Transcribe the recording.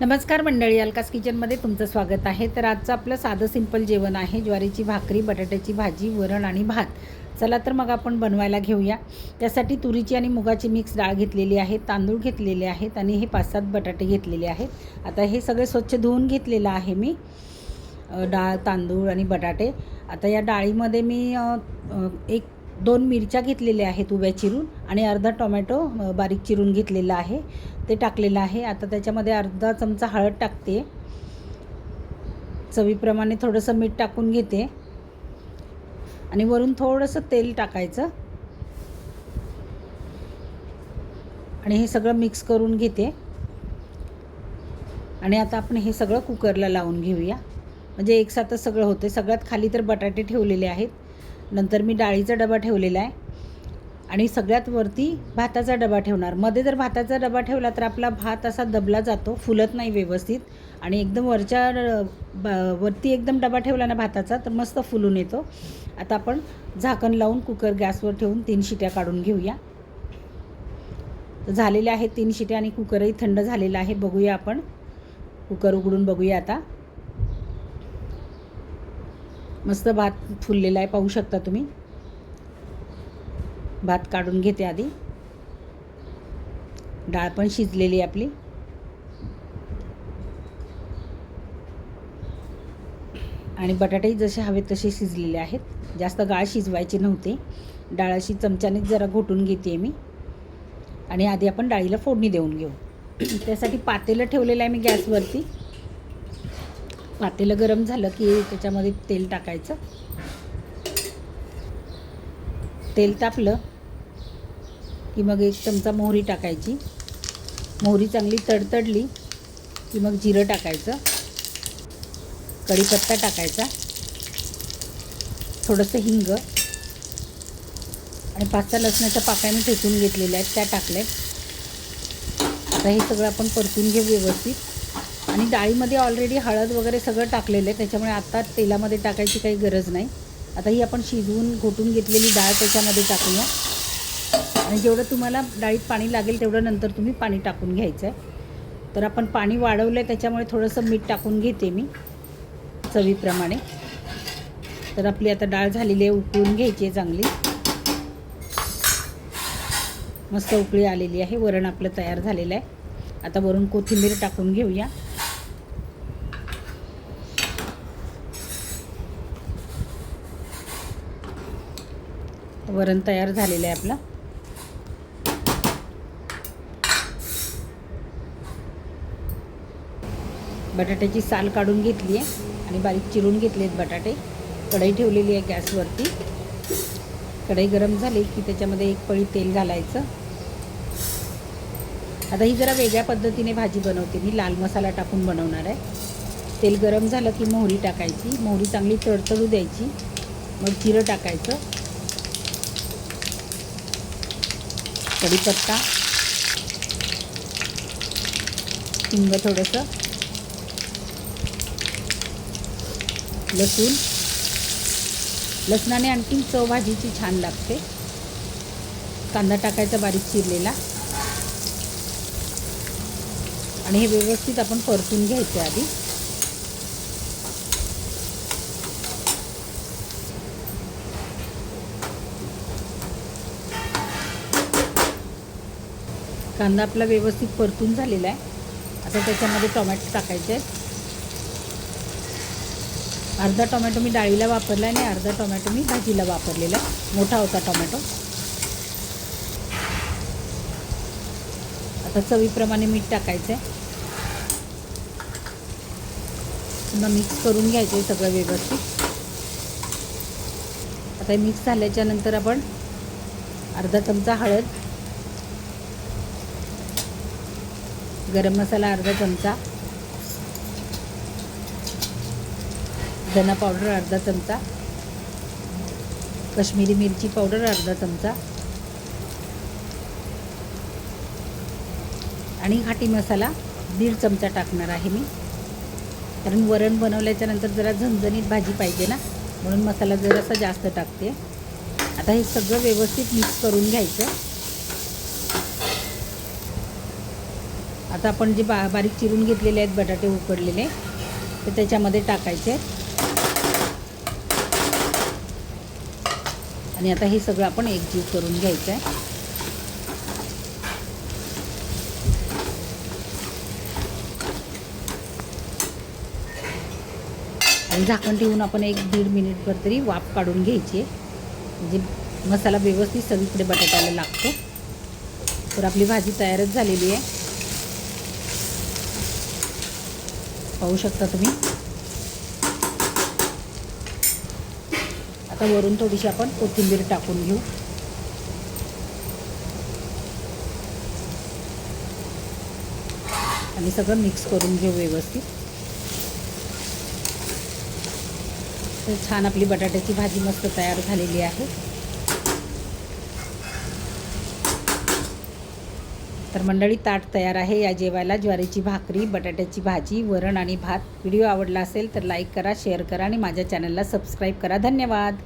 नमस्कार मंडळी अलकास किचनमध्ये तुमचं स्वागत आहे. तर आजचं आपलं साधं सिंपल जेवण आहे ज्वारीची भाकरी बटाट्याची भाजी वरण आणि भात. चला तर मग आपण बनवायला घेऊया. त्यासाठी तुरीची आणि मुगाची मिक्स डाळ घेतलेली आहे तांदूळ घेतलेले आहेत आणि हे पाच सात बटाटे घेतलेले आहेत. आता हे सगळे स्वच्छ धुवून घेतलेलं आहे मी डाळ तांदूळ आणि बटाटे. आता या डाळीमध्ये मी एक दोन मिरच्या घेतलेल्या आहेत उभ्या चिरून आणि अर्धा टोमॅटो बारीक चिरून घेतलेला आहे. ते टाकलेलं आहे. आता त्याच्यामध्ये अर्धा चमचा हळद टाकते. चवीप्रमाणे थोडंसं मीठ टाकून घेते. आणि वरून थोडंसं तेल टाकायचं. आणि हे सगळं मिक्स करून घेते. आणि आता आपण हे सगळं कुकरला लावून घेऊया. म्हणजे एकसाथच सगळं होतं सगळ्यात खाली तर बटाटे ठेवलेले आहेत. नंतर मी डाळीचा डबा ठेवलेला आहे. आणि सगळ्यात वरती भाताचा डबा ठेवणार. मध्ये जर भाताचा डबा ठेवला तर आपला भात असा दबला जातो फुलत नाही व्यवस्थित. आणि एकदम वरच्या ब- वरती एकदम डबा ठेवला ना भाताचा तर मस्त फुलून येतो. आता आपण झाकण लावून कुकर गॅसवर ठेवून तीन शिट्या काढून घेऊया. तर झालेल्या आहेत तीन शिट्या आणि कुकरही थंड झालेला आहे. बघूया आपण. कुकर उघडून बघूया आता. मस्त भात फुललेला आहे पाहू शकता तुम्ही. भात काढून घेते आधी. डाळ पण शिजलेली आहे आपली. आणि बटाटेही जसे हवे तसे शिजलेले आहेत. जास्त गाळ शिजवायचे नव्हते. डाळ अशी चमच्यानेच जरा घोटून घेते मी. आणि आधी आपण डाळीला फोडणी देऊन घेऊ. त्यासाठी पातेलं ठेवलेलं आहे मी गॅसवरती. पातेलं गरम झालं की त्याच्यामध्ये तेल टाकायचं. तेल तापलं की मग एक चमचा मोहरी टाकायची. मोहरी चांगली तडतडली की मग जिरं टाकायचं. कढीपत्ता टाकायचा. थोडंसं हिंग आणि पाच सहा लसणाच्या पाकाने ठेचून घेतलेल्या आहेत त्या टाकल्या आहेत. आता हे सगळं आपण परतून घेऊ व्यवस्थित. आणि डाळीमध्ये ऑलरेडी हळद वगैरे सगळं टाकलेलं आहे. त्याच्यामुळे आत्ता तेलामध्ये टाकायची काही गरज नाही. आता ही आपण शिजवून घोटून घेतलेली डाळ त्याच्यामध्ये टाकूया. आणि जेवढं तुम्हाला डाळीत पाणी लागेल तेवढं नंतर तुम्ही पाणी टाकून घ्यायचं आहे तर आपण पाणी वाढवलं आहे त्याच्यामुळे थोडंसं मीठ टाकून घेते मी चवीप्रमाणे. तर आपली आता डाळ झालेली आहे उकळून घ्यायची आहे चांगली. मस्त उकळी आलेली आहे वरण आपलं तयार झालेलं आहे. आता वरून कोथिंबीर टाकून घेऊया. वरण तयार झालेलं आहे आपलं. बटाट्याची साल काढून घेतली आहे आणि बारीक चिरून घेतले आहेत बटाटे. कढई ठेवलेली आहे गॅसवरती. कढई गरम झाली की त्याच्यामध्ये एक पळी तेल घालायचं. आता ही जरा वेगळ्या पद्धतीने भाजी बनवते. मी लाल मसाला टाकून बनवणार आहे. तेल गरम झालं की मोहरी टाकायची. मोहरी चांगली तडतडू द्यायची. मग जिरं टाकायचं. कढीपत्ता. हिंग थोडंसं. लसूण. लसणाने आणखी चव भाजीची छान लागते. कांदा टाकायचा बारीक चिरलेला. आणि हे व्यवस्थित आपण परतून घ्यायचं आधी. कांदा आपला व्यवस्थित परतून झालेला आहे. आता त्याच्यामध्ये टोमॅटो टाकायचे आहेत. अर्धा टोमॅटो मी डाळीला वापरला आहे आणि अर्धा टोमॅटो मी भाजीला वापरलेला आहे. मोठा होता टोमॅटो. आता चवीप्रमाणे मीठ टाकायचं आहे पुन्हा मिक्स करून घ्यायचं आहे सगळं व्यवस्थित. आता मिक्स झाल्याच्यानंतर आपण अर्धा चमचा हळद गरम मसाला अर्धा चमचा. धना पावडर अर्धा चमचा. कश्मीरी मिरची पावडर अर्धा चमचा. आणि घाटी मसाला दीड चमचा टाकणार आहे मी. कारण वरण बनवल्याच्या नंतर जरा झणझणीत भाजी पाहिजे ना म्हणून मसाला जरासा जास्त टाकते. आता हे सगळं व्यवस्थित मिक्स करून घ्यायचं. आता आपण जे बा बारीक चिरून घेतलेले आहेत बटाटे उकडलेले ते त्याच्यामध्ये टाकायचे. आहेत आणि आता हे सगळं आपण एकजीव करून घ्यायचं आहे आणि झाकण ठेवून आपण एक दीड मिनिटभर तरी वाफ काढून घ्यायची. आहे म्हणजे मसाला व्यवस्थित सगळीकडे बटाट्याला लागतो. तर आपली भाजी तयारच झालेली आहे. पाहू शकता तुम्ही. आता वरून थोडीशी आपण कोथिंबीर टाकून घेऊ. आणि सगळं मिक्स करून घेऊ व्यवस्थित. तर छान आपली बटाट्याची भाजी मस्त तयार झालेली आहे. तर मंडळी ताट तयार आहे. या जेवायला ज्वारीची भाकरी बटाट्याची भाजी वरण आणि भात. व्हिडिओ आवडला असेल तर लाईक करा शेअर करा आणि माझ्या चॅनलला सबस्क्राईब करा. धन्यवाद.